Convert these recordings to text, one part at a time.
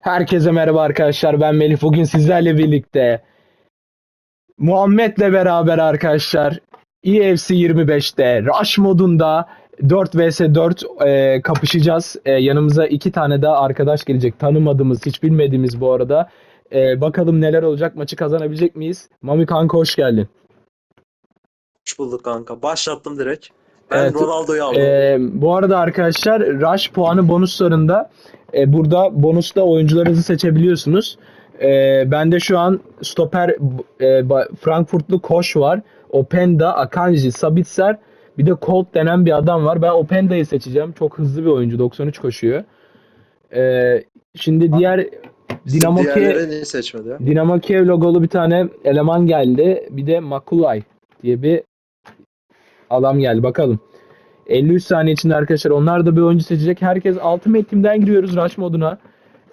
Herkese merhaba arkadaşlar. Ben Melih. Bugün sizlerle birlikte Muhammed'le beraber arkadaşlar EFC 25'te Rush modunda 4 vs 4 e, kapışacağız. E, yanımıza iki tane daha arkadaş gelecek. Tanımadığımız, hiç bilmediğimiz bu arada. E, bakalım neler olacak. Maçı kazanabilecek miyiz? Mami kanka hoş geldin. Hoş bulduk kanka. Başlattım direkt. Ben Evet, Ronaldo'yu aldım. Ee, bu arada arkadaşlar Rush puanı bonuslarında e, burada bonusta oyuncularınızı seçebiliyorsunuz. E, bende şu an stoper e, Frankfurtlu Koş var. Openda, Akanji, Sabitzer bir de Colt denen bir adam var. Ben Openda'yı seçeceğim. Çok hızlı bir oyuncu. 93 koşuyor. E, şimdi diğer Dinamo Kiev? Dinamo Kiev logolu bir tane eleman geldi. Bir de Makulay diye bir adam geldi. Bakalım. 53 saniye içinde arkadaşlar onlar da bir oyuncu seçecek. Herkes Ultimate Team'den giriyoruz Rush moduna.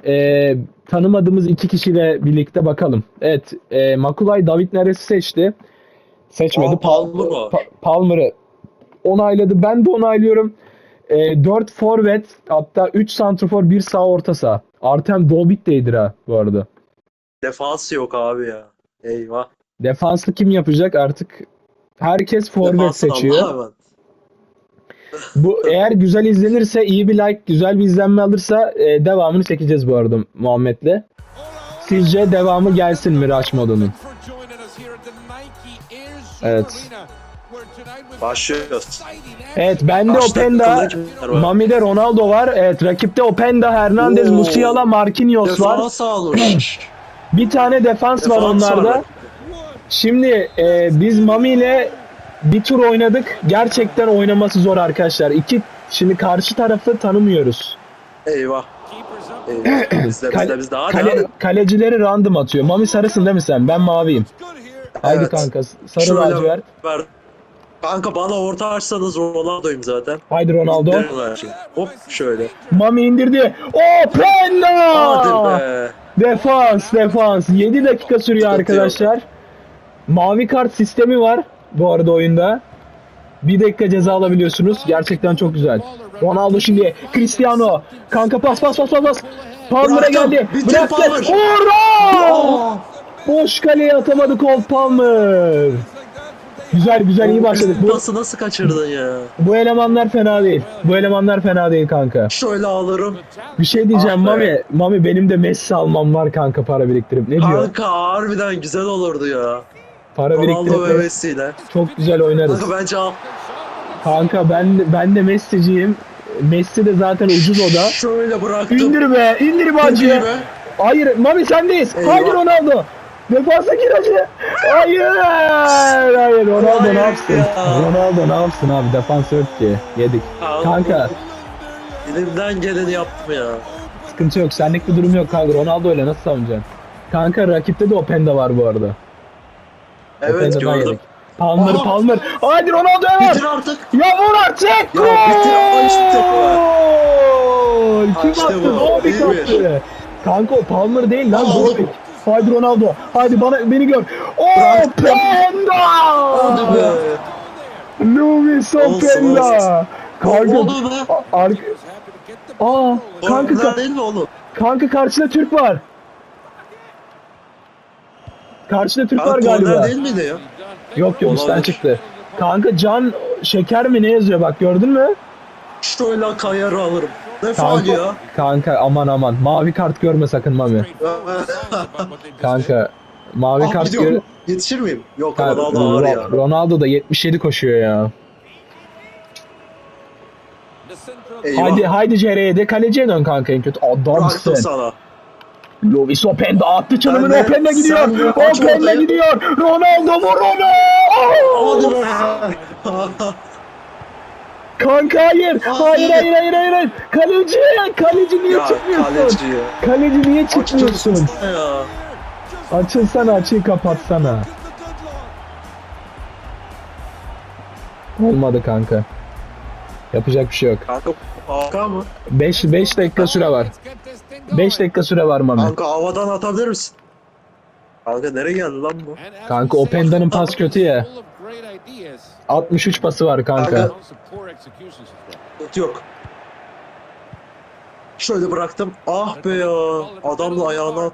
Ee, tanımadığımız iki kişiyle birlikte bakalım. Evet. E, Makulay David Neres'i seçti. Seçmedi. Aa, Palmer. Pa- Palmer'ı onayladı. Ben de onaylıyorum. E, 4 forvet hatta 3 santrafor 1 sağ orta saha. Artem Dolbik de iyidir ha bu arada. Defans yok abi ya. Eyvah. Defanslı kim yapacak artık? Herkes forvet seçiyor. Bu eğer güzel izlenirse, iyi bir like, güzel bir izlenme alırsa e, devamını çekeceğiz bu arada Muhammed'le. Sizce devamı gelsin mi Rush modunun? Evet. Başlıyoruz. Evet bende Openda, var? Mami'de Ronaldo var. Evet rakipte Openda, Hernandez, Oo. Musiala, Marquinhos var. Defans almış. Bir tane defans var Defans onlarda. var. Şimdi e, biz Mami ile bir tur oynadık. Gerçekten oynaması zor arkadaşlar. İki şimdi karşı tarafı tanımıyoruz. Eyvah. Eyvah. Bizde Kale- bizde bizde. Hadi Kale- hadi. kalecileri random atıyor. Mami sarısın değil mi sen? Ben maviyim. Haydi Evet. kanka sarı Şöyle lacivert. ver. Kanka bana orta açsanız Ronaldo'yum zaten. Haydi Ronaldo. Hop şöyle. Mami indirdi. Openda! Hadi be. Defans, defans. 7 dakika sürüyor Sıkıntı arkadaşlar. Mavi kart sistemi var bu arada oyunda. Bir dakika ceza alabiliyorsunuz. Gerçekten çok güzel. Ronaldo şimdi. Cristiano. Kanka pas pas pas pas pas. Palmer'a geldi. Bıraktı. Ora! Aa! Boş kaleye atamadı Cole Palmer. Güzel güzel iyi başladık. Bu, Nasıl nasıl kaçırdın ya? bu elemanlar fena değil. Bu elemanlar fena değil kanka. Şöyle alırım. Bir şey diyeceğim Ah be. Mami. Mami benim de Messi almam var kanka para biriktirip. Ne diyor? Kanka harbiden güzel olurdu ya. Para Ronaldo ve biriktirip Messi'yle. çok güzel oynarız. Kanka bence al. Kanka ben ben de Messi'ciyim. Messi de zaten ucuz o da. Şöyle bıraktım. İndir be, indir be. Hayır, Mami sendeyiz. Eyvah. Haydi Ronaldo. Defansa gir hacı. Hayır. Hayır Ronaldo Hayır ne yapsın? ya. Ronaldo ne yapsın abi? Defans yok ki. Yedik. Kanka Elimden geleni yaptım ya. sıkıntı yok. Senlik bir durum yok kanka. Ronaldo ile nasıl savunacaksın? Kanka rakipte de Openda var bu arada. Evet gördüm. Palmer. Palmer. Haydi Ronaldo evet. Bitir artık. Ya vur artık! Ya bitir ama işte bu. Gol! Kim İşte attı? bir. attı. Kanka o Palmer değil lan. Dobik. Haydi Ronaldo. Haydi bana beni gör. Openda! Hadi be. Luis Openda. Kanka Oldu be. ar- Aa, kanka Kanka ka- değil mi oğlum? kanka karşıda Türk var. Karşıda Türk var galiba. değil miydi ya? Yok yok Olabilir. çıktı. Kanka Can Şeker mi ne yazıyor bak gördün mü? Şöyle kayarı alırım. Ne faal Kanka, ya? kanka aman aman. Mavi kart görme sakın Mami. Kanka mavi Ah, kart gör. Yetişir miyim? Yok Ha, Ronaldo ağır ya. Ro- Ronaldo da 77 koşuyor ya. Eyvah. Haydi haydi CR'ye de kaleciye dön kanka en kötü. Bıraktım Adamsın. sana. Luis Openda attı çalımını de- Openda gidiyor. Openda gidiyor. Ronaldo mu Hadi Ronaldo? be. Kanka hayır. Hayır hayır hayır hayır. hayır. Kaleci. Kaleci niye ya çıkmıyorsun? kaleci ya. Kaleci niye çıkmıyorsun? Açılsana açıyı kapatsana. Olmadı kanka. Yapacak bir şey yok. Kanka mı? 5 5 dakika süre var. 5 dakika süre var Mami. Kanka havadan atabilir misin? Kanka nereye geldi lan bu? Kanka Openda'nın pas kötü ya. 63 pası var kanka. Kanka. Yok. Şöyle bıraktım. Ah be ya. Adamla ayağına at.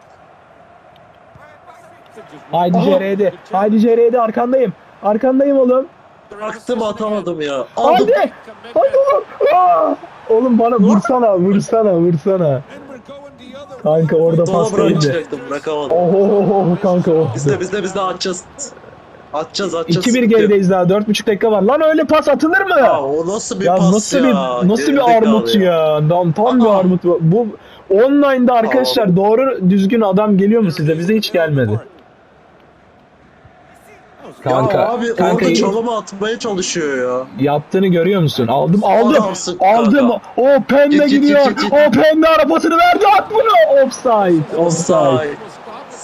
Haydi Aha. CR'de. Haydi CR'de arkandayım. Arkandayım oğlum. Bıraktım atamadım ya. Aldım. Hadi. Hadi oğlum. Aa! Oğlum bana vursana, vursana, vursana. Kanka orada pas değildi. bırakacaktım bırakamadım. Oh oh oh, oh kanka oh. Biz de biz de biz de atacağız. Atacağız atacağız. 2-1 gerideyiz daha. 4,5 dakika var. Lan öyle pas atılır mı? Ya o nasıl bir Ya pas nasıl ya? bir nasıl bir Gerizekalı armut ya. Tam, tam bir Aa. armut. Bu online'da arkadaşlar doğru düzgün adam geliyor mu size? Bize hiç gelmedi. Kanka, ya abi kanka orada çalımı atmaya çalışıyor ya. yaptığını görüyor musun? Aldım, aldım. Adamsın kanka. Aldım. O pende gidiyor. O pende arabasını verdi at bunu. Offside. Offside.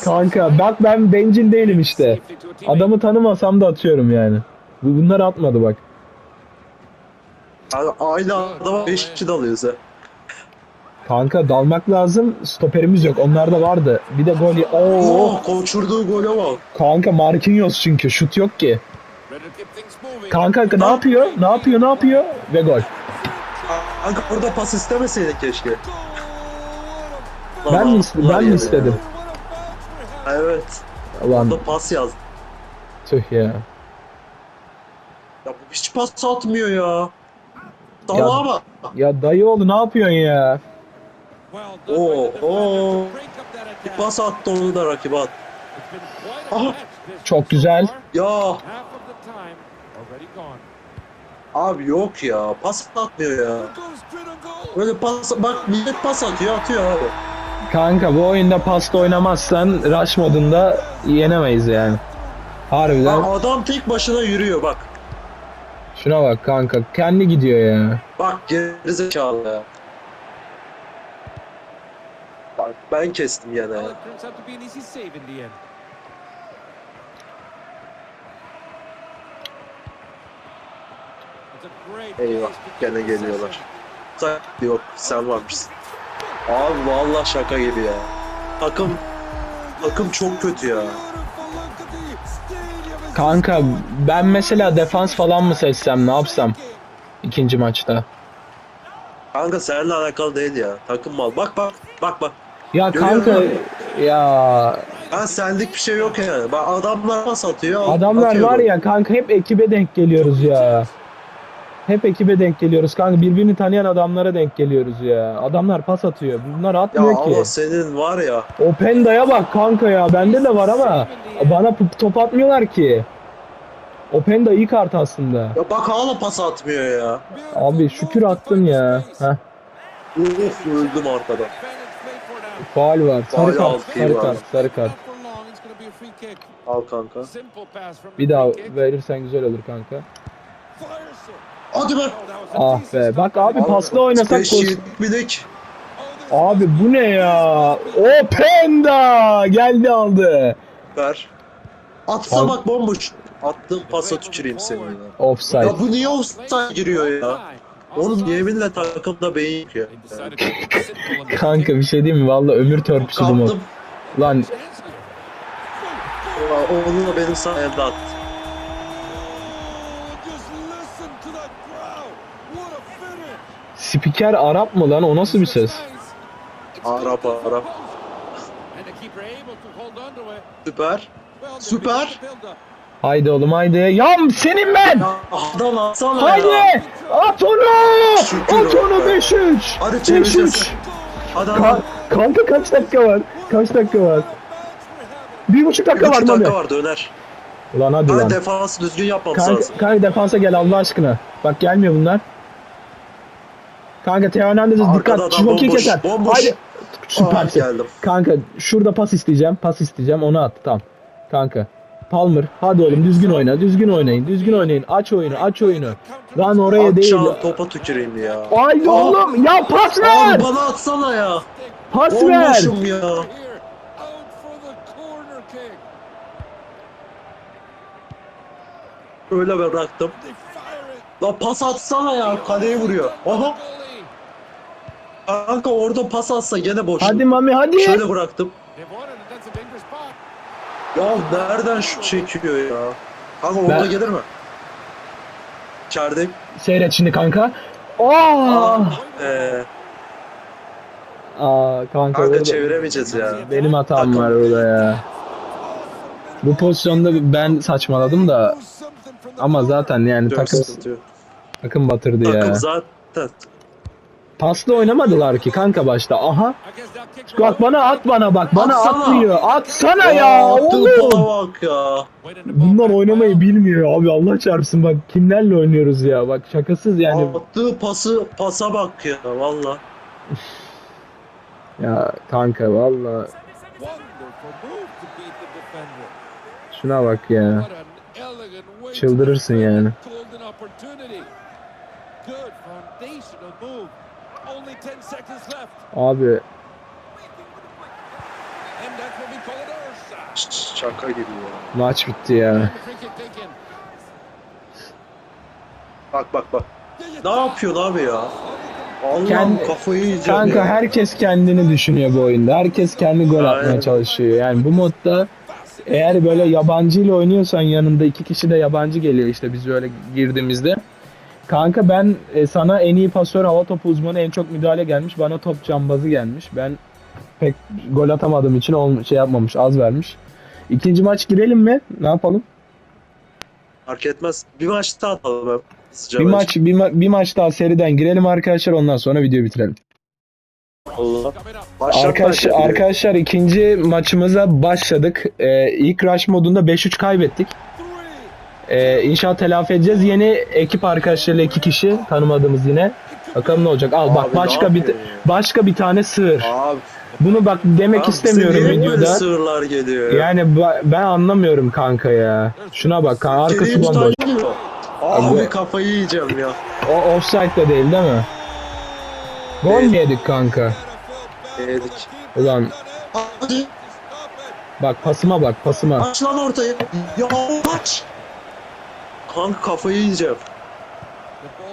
Kanka bak ben bencil değilim işte. Adamı tanımasam da atıyorum yani. Bu- Bunlar atmadı bak. Abi aynı adama 5 kişi dalıyoruz ha. Kanka dalmak lazım. Stoperimiz yok. Onlarda vardı. Bir de gol. Oo. Oh, koçurduğu gole bak. Kanka Marquinhos çünkü şut yok ki. Kanka ne yapıyor? Ne yapıyor? Ne yapıyor? Ve gol. Kanka burada pas istemeseydin keşke. Ben mi, ben mi istedim? Evet. Ulan Burada pas yaz. tüh ya. Ya bu hiç pas atmıyor ya. Salaha bak. Ya dayıoğlu ne yapıyorsun ya? Oo, oo. Bir pas attı onu da rakibe at. Aha. Çok güzel. Ya abi yok ya. Pas atmıyor ya. Böyle pas bak millet pas atıyor atıyor abi. Kanka bu oyunda pasta oynamazsan rush modunda yenemeyiz yani. Harbiden. Lan adam tek başına yürüyor bak. Şuna bak kanka. Kendi gidiyor ya. Bak gerizekalı ya. Ben kestim gene. Eyvah gene geliyorlar. Sen yok sen varmışsın. Abi vallahi şaka gibi ya. Takım takım çok kötü ya. Kanka ben mesela defans falan mı seçsem ne yapsam? ikinci maçta. Kanka seninle alakalı değil ya. Takım mal. Bak bak bak bak. Ya Görüyor kanka musun? ya Ha senlik bir şey yok yani. Bak adamlar pas atıyor. adamlar atıyor var ya kanka hep ekibe denk geliyoruz ya. Hep ekibe denk geliyoruz kanka birbirini tanıyan adamlara denk geliyoruz ya. Adamlar pas atıyor. Bunlar Ya atmıyor ki. ama senin var ya. Openda'ya bak kanka ya. Bende de var ama bana p- top atmıyorlar ki. Openda iyi kart aslında. Ya bak hala pas atmıyor ya. Abi şükür attın ya. Heh, Uf öldüm arkada. Faul var. Sarı Faul kart, sarı var. kart, sarı kart. Al kanka. Bir daha verirsen güzel olur kanka. Hadi be. Ah be. Bak abi pasla oynasak koş. yiğit bilek. Abi bu ne ya? Openda geldi aldı. Ver. Atsa Al. bak bomboş. Attığım pasa tüküreyim seni ya. Offside. Ya bu niye offside giriyor ya? Onun yeminle takımda beyin yok ya. Kanka bir şey diyeyim mi? Valla ömür törpüsü bu mod. Kaptım. Lan Onu da benim sayemde attı. spiker Arap mı lan? O nasıl bir ses? Arap Arap. Süper. Süper. Haydi oğlum haydi. Yam senin ben. Ya adam atsana Haydi! ya. At onu! Şükür At onu be. 5-3! Hadi çevireceğiz. 5-3! Adam Ka- kanka kaç dakika var? Kaç dakika var? Bir buçuk dakika var Mami. dakika var döner. Ulan hadi Hadi lan. defansı düzgün yapmamız lazım. Kanka, kanka defansa gel Allah aşkına. Bak gelmiyor bunlar. Kanka Teo Hernandez'e dikkat. bomboş, keser. bomboş. Süpersin. geldim. Kanka şurada pas isteyeceğim. Pas isteyeceğim. Onu at. Tamam. Kanka. Palmer. Hadi oğlum düzgün oyna. Düzgün oynayın. Düzgün oynayın. Aç oyunu. Aç oyunu. Lan oraya değil. Akşam topa tüküreyim ya. Haydi Aa. oğlum. Ya pas ver. Abi bana atsana ya. Pas ver. Bomboşum ya. Öyle bıraktım. Lan pas atsana ya. Kaleye vuruyor. Aha. Kanka orada pas atsa gene boş. Hadi Mami hadi. Şöyle bıraktım. Ya nereden şut çekiyor ya? Kanka orada Ben- gelir mi? Icardi. Seyret şimdi kanka. Aa! Ee, Aa kanka, kanka orada- çeviremeyeceğiz ya. benim hatam var orada ya. Bu pozisyonda ben saçmaladım da ama zaten yani takım sıkıntı yok. takım batırdı Takım ya. zaten. Paslı oynamadılar ki kanka başta. Aha. Bak bana at bana bak. Bana Atsana. atmıyor. Atsana ya attığı oğlum. bak ya. Bunlar oynamayı bilmiyor abi Allah çarpsın bak kimlerle oynuyoruz ya bak şakasız yani Attığı pası pasa bak ya valla. ya kanka valla şuna bak ya çıldırırsın yani abi Şaka gibi ya. maç bitti ya Bak bak bak. Ne yapıyorsun abi ya? Allah'ım Kendi- kafayı yiyeceğim kanka ya. herkes kendini düşünüyor bu oyunda herkes kendi gol atmaya Aynen. çalışıyor yani bu modda eğer böyle yabancı ile oynuyorsan yanında iki kişi de yabancı geliyor işte biz böyle girdiğimizde Kanka ben e, sana en iyi pasör hava topu uzmanı en çok müdahale gelmiş. Bana top cambazı gelmiş. Ben pek gol atamadığım için ol, şey yapmamış az vermiş. İkinci maç girelim mi? Ne yapalım? Fark etmez. Bir maç daha atalım. Sıcağı Bir bence. maç bir, ma- bir maç daha seriden girelim arkadaşlar ondan sonra videoyu bitirelim. Allah. Başlat Arkadaş, arkadaşlar ikinci maçımıza başladık. Ee, ilk rush modunda 5-3 kaybettik. Ee, inşallah telafi edeceğiz. Yeni ekip arkadaşlarıyla iki kişi tanımadığımız yine. Bakalım ne olacak. Al Abi bak ne başka bir ya? başka bir tane sığır. Abi. Bunu bak demek abi istemiyorum niye böyle videoda. sığırlar geliyor ya? Yani ba- ben anlamıyorum kanka ya. Şuna bak kan- arkası bomboş. geliyor. Abi Abi- kafayı yiyeceğim ya. O offside de değil değil mi? Gol Değil. mü yedik kanka? Yedik. Ulan Hadi bak pasıma bak pasıma. aç lan ortayı. Ya aç. Kanka kafayı yiyeceğim.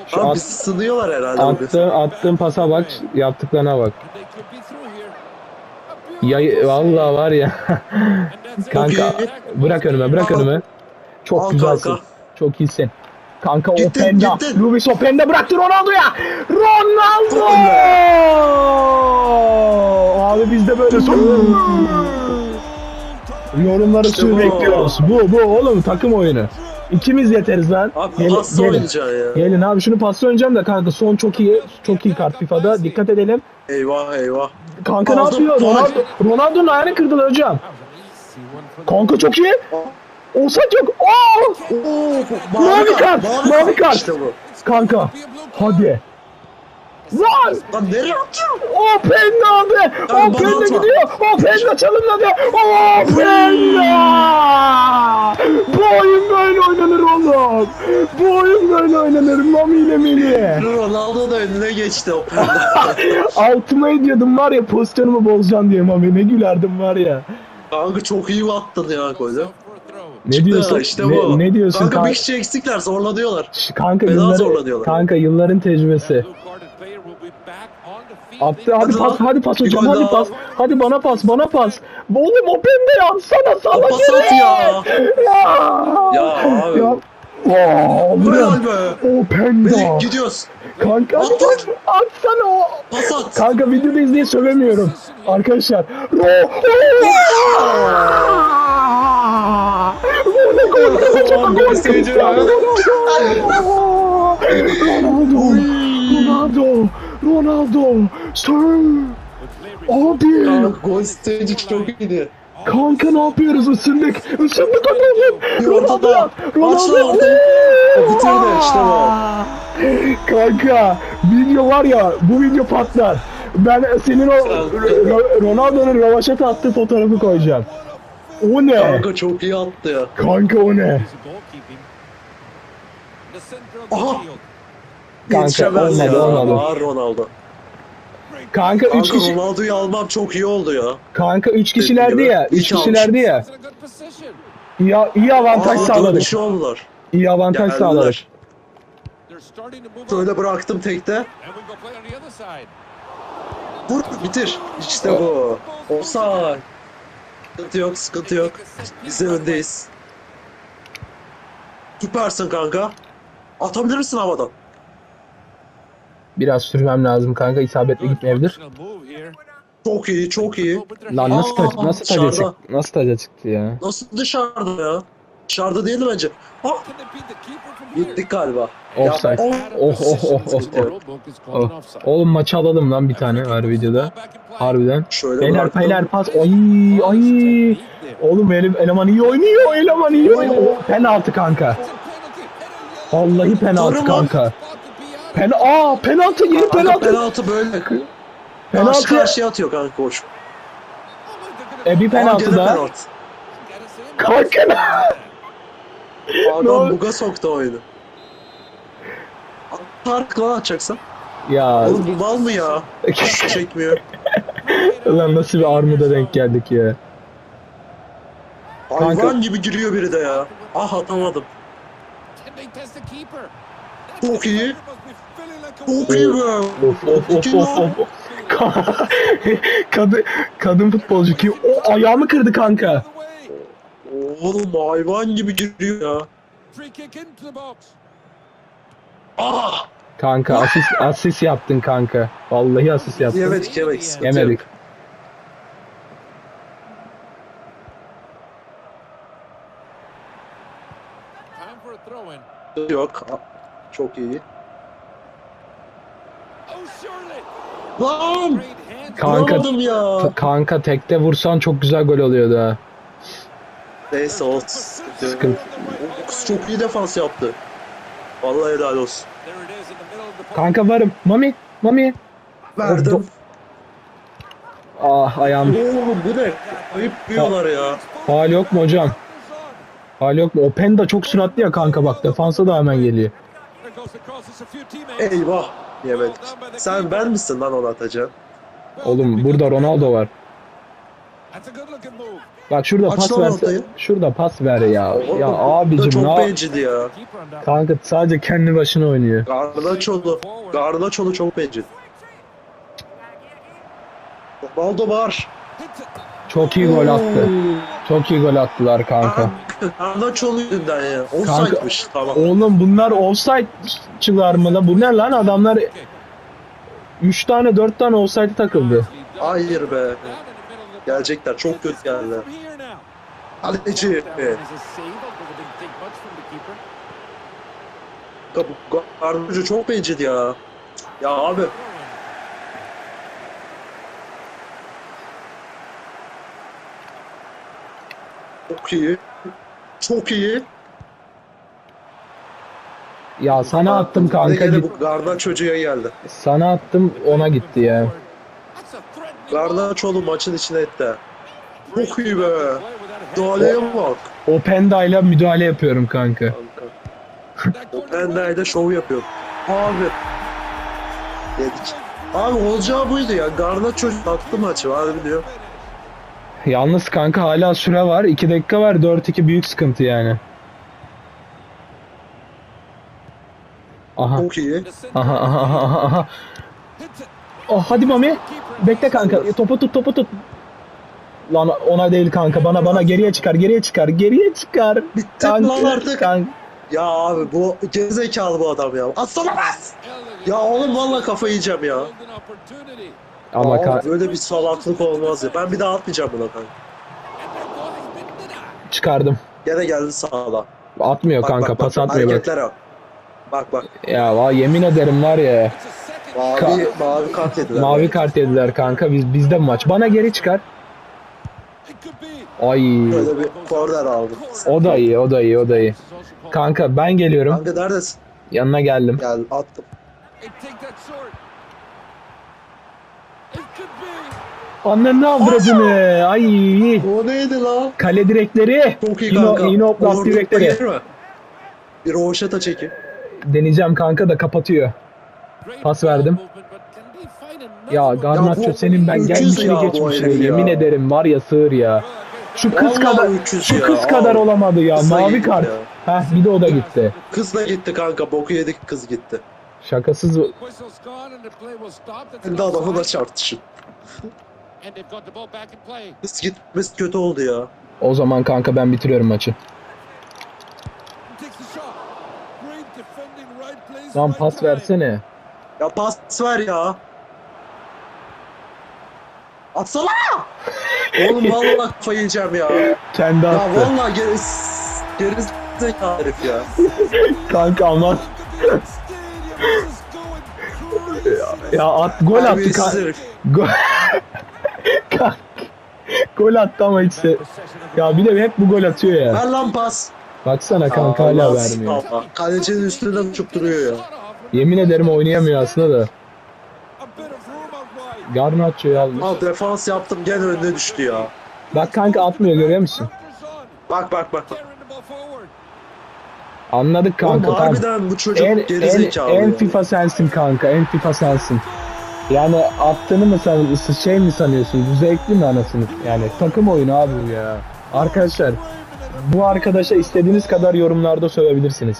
Şu Abi at- bizi sınıyorlar herhalde. bugün. Attığım, attığım pasa bak, yaptıklarına bak. Ya vallahi var ya. kanka bırak önüme, bırak önüme. Çok Al güzelsin. kanka. Çok iyisin. Kanka Gittin, Openda. gittin. Luis Openda bıraktı Ronaldo'ya. Ronaldo! Abi biz de böyle Yorumları İşte sür bu. bekliyoruz. Bu bu oğlum takım oyunu. İkimiz yeteriz lan. Abi Gelin- nasıl gelin. oynayacaksın ya? Gelin abi şunu pasla oynayacağım da kanka son çok iyi. Çok iyi kart FIFA'da. Dikkat edelim. Eyvah eyvah. Kanka ne Aldım, yapıyor? gol. Ronaldo, Ronaldo'nun ayağını kırdılar hocam. Kanka çok iyi. Olsak yok. Aa! Oo, Mavi kart, mavi kart. İşte bu. Kanka hadi. Lan! Lan nereye atıyorsun? O Penda abi! Lan O bana Penda atma. gidiyor! O Penda çalımladı! O Penda! Bu oyun böyle oynanır oğlum! Bu oyun böyle oynanır Mami ile Mini! Ronaldo da önüne geçti o Altıma ediyordum var ya pozisyonumu bozacaksın diye Mami ne gülerdim var ya. Kanka çok iyi attın ya golü. Ne diyorsun? İşte bu. Ne, ne diyorsun Kanka kanka? bir kişi eksikler zorlanıyorlar. Kanka Fena yılların, zorlanıyorlar. kanka yılların tecrübesi. Attı hadi Hadi pas lan. hadi pas hocam hadi pas. Hadi bana pas bana pas. Oğlum o pembe atsana sana O pas at ya. Ya. Ya abi. Ya. Ne? hal be? O pembe. Melih gidiyoruz. Kanka At, at. atsana o. Pas at. Kanka videoda izleyi sövemiyorum. Arkadaşlar. Ro- Bu ne gol? Kocaman gol. Cristiano Ronaldo. Ronaldo. Ronaldo. Sir. Abi. Gol stage çok iyiydi. Kanka ne yapıyoruz? Isındık. Isındık. Bir Ronaldo. yap. Ronaldo. O bitirdi işte bu. Kanka video var ya bu video patlar. Ben senin o Ro- Ronaldo'nun rövaşata attığı fotoğrafı koyacağım. O ne? Kanka çok iyi attı ya. Kanka o ne? Aha. Kanka ya. olmadı. Ağır Ronaldo. Kanka 3 Kanka kişi Ronaldo'yu almam çok iyi oldu ya. kanka 3 kişilerdi ya. 3 İki kişilerdi ya. İyi, iyi avantaj Aa, sağladık. kişi oldular. İyi avantaj sağladık. Geldiler. Şöyle bıraktım tekte. Vur bitir. İşte bu. Offside. Sıkıntı yok sıkıntı yok. Biz de öndeyiz. Süpersin kanka. Atabilir misin havadan? Biraz sürmem lazım kanka. isabetli gitmeyebilir. Çok iyi, çok iyi. Lan nasıl Aa, taç, nasıl taca dışarıda. çıktı? Nasıl taca çıktı ya? Nasıl dışarıda ya? Dışarıda değildi bence. Here? gittik galiba. Offside. Ya, Oh oh oh oh oh. oh. Oğlum maçı alalım lan bir tane var videoda. Harbiden. Şöyle Beyler bıraktım. beyler pas. Ay ay. Oğlum elim, eleman iyi oynuyor. Eleman iyi oynuyor. Penaltı kanka. Vallahi penaltı Sarı kanka. Pen Aa penaltı yeni Kanka penaltı. penaltı böyle. Karşı Penaltı. karşıya atıyor kanka koş. E bir penaltı daha. penaltı. Kanka ne? Adam buga soktu oyunu. Tarık lan atacaksan. Ya Oğlum bu mal mı ya? Hiç çekmiyor. ulan nasıl bir armuda denk geldik ya. Hayvan Kanka- gibi giriyor biri de ya. Ah atamadım. Çok iyi. Çok iyi be. Of of of of of. kadın, kadın futbolcu ki o ayağımı kırdı kanka. Oğlum hayvan gibi giriyor ya. Ah! Kanka asist asist yaptın kanka. Vallahi asist yaptın. Yemedik yemedik. Yemedik. Yok. Çok iyi. Oh, surely. Lan! Kanka- Vuramadım ya. Kanka tekte vursan çok güzel gol oluyordu ha. Neyse. Sıkıntı. Sıkıntı. O kız çok iyi defans yaptı. Vallahi helal olsun. Kanka varım. Mami. Mami. Verdim. Ah ayağım. Oğlum bu ne? Ayıp diyorlar ya. Faal yok mu hocam? Faal yok mu? O pen de çok süratli ya kanka bak. Defansa da hemen geliyor. Eyvah. Yemedik. Sen ben misin lan onu atacağın? Oğlum burada Ronaldo var. Bak şurada Aç pas verse. ortayı. Şurada pas ver ya. Oğlum, Ya abicim çok ne bencildi ya. Kanka sadece kendi başına oynuyor. Garnaçolu. Garnaçolu çok bencil. Ronaldo var. Çok iyi gol attı. Çok iyi gol attılar kanka. Garnaçolu yüzünden ya. Offside'miş tamam. Oğlum bunlar offside'çılar mı la? Bu ne lan? Adamlar 3 tane 4 tane offside takıldı. Hayır be. Gelecekler çok kötü geldiler. Kaleci. That one is a save, although it didn't take much from the keeper. Garnaço çok bencil ya. Ya abi. Çok iyi. Çok iyi. Ya sana attım kanka. git- bu Garnaço'ya geldi. Sana attım ona gitti ya. Garnaçolu maçın içine etti. Çok iyi be. Müdahaleye bak. O pendayla müdahale yapıyorum kanka. Kanka. That O corner well. pendayda şov yapıyor. Abi. Yedik. Abi olacağı buydu ya. Garnaço attı maçı var biliyor. Yalnız kanka hala süre var. 2 dakika var. 4-2 büyük sıkıntı yani. Aha. Çok iyi. Aha aha aha aha. Oh hadi Mami. Bekle kanka. Topu tut topu tut. Lan ona değil kanka. Bana bana geriye çıkar. Geriye çıkar. Geriye çıkar. Bitti lan artık. Kanka. Ya abi bu gerizekalı bu adam ya. Elegant. Ya oğlum valla kafayı yiyeceğim ya. Ama ka- böyle bir salaklık olmaz ya. Ben bir daha atmayacağım buna kanka. Çıkardım. Gene geldi sağda. Atmıyor Bak, kanka. bak, pas bak, atmıyor bak. Hareketlere bak. Bak bak. Ya va yemin ederim var ya. It's a second. Mavi, mavi kart yediler. Mavi kart yediler kanka. Biz bizde maç? Bana geri çıkar. Ay. Böyle bir korner aldım. O da iyi, o da iyi, o da iyi. Kanka ben geliyorum. Kanka neredesin? Yanına geldim. Gel attım. Annen ne avradını? Ay. O neydi lan? Kale direkleri. Çok iyi Yine, kanka. yine oplast Orada direkleri. Bir roşeta çekeyim. Deneyeceğim kanka da kapatıyor. Pas verdim. Ya bu senin ben gelmişini geçmişini yemin ederim var ya sığır ya. Şu kız Vallahi kadar şu ya, kız kadar olamadı ya. Mavi kart. ya. Heh bir de o da gitti. Kız da gitti kanka. Boku yedik kız gitti. Şakasız. That's Kendi an adamı da offside. çarptışın. And they've got the ball back in play. Kız gitmesi kötü oldu ya. o zaman kanka ben bitiriyorum maçı. Lan pas versene. Ya pas ver ya. Atsana! Oğlum vallahi kafayı yiyeceğim ya. Kendi Ya attı. vallahi geri geri zekalı herif ya. Kanka aman. Crazy. Ya at gol attı herif. Gol. Gol attı ama hiç se- Ya bir de hep bu gol atıyor ya. Ver lan pas. Baksana kanka hala vermiyor. Kalecinin üstünden uçup duruyor ya. Yemin ederim oynayamıyor aslında da. Garnaccio'yu almış. Al defans yaptım gene önüne düştü ya. Bak kanka atmıyor görüyor musun? On. Bak bak bak. Anladık kanka Oğlum tamam. harbiden bu çocuk En, en, en. FIFA sensin kanka en FIFA sensin. Yani attığını mı san, şey mi sanıyorsun? Bu zevkli mi anasını? Yani takım oyunu abi bu ya. Arkadaşlar bu arkadaşa istediğiniz kadar yorumlarda sövebilirsiniz.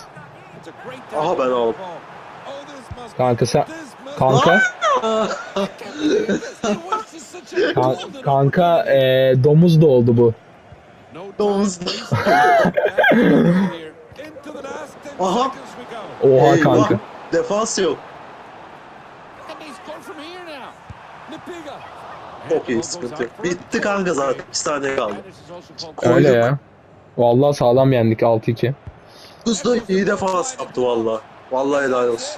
Aha ben aldım. Kanka sen kanka kan- kanka eee, domuz da oldu bu. Domuz. to Aha. Oha Eyvah. kanka. Defans yok. İyi sıkıntı yok. Bitti kanka zaten. 2 saniye kaldı. Öyle Koyduk. ya. Vallahi sağlam yendik 6-2. Kuz da iyi defans yaptı valla. Vallahi helal olsun.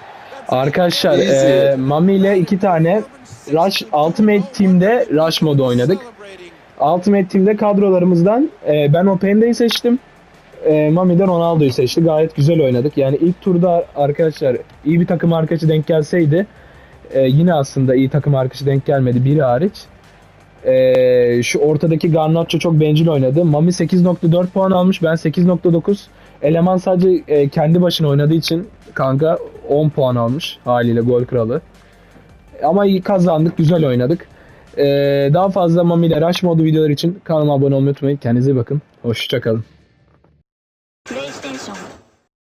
Arkadaşlar Easy. eee Mami ile iki tane Rush Ultimate Team'de Rush modu oynadık. Ultimate Team'de kadrolarımızdan e, ben Open'deyi seçtim. E, Mami'den Ronaldo'yu seçti. Gayet güzel oynadık. Yani ilk turda arkadaşlar iyi bir takım arkadaşı denk gelseydi e, yine aslında iyi takım arkadaşı denk gelmedi biri hariç. E, şu ortadaki Garnacho çok bencil oynadı. Mami 8.4 puan almış. Ben 8.9. Eleman sadece e, kendi başına oynadığı için kanka 10 puan almış haliyle gol kralı. Ama iyi kazandık, güzel oynadık. Ee, daha fazla Mami ile Rush modu videolar için kanalıma abone olmayı unutmayın. Kendinize iyi bakın. Hoşçakalın.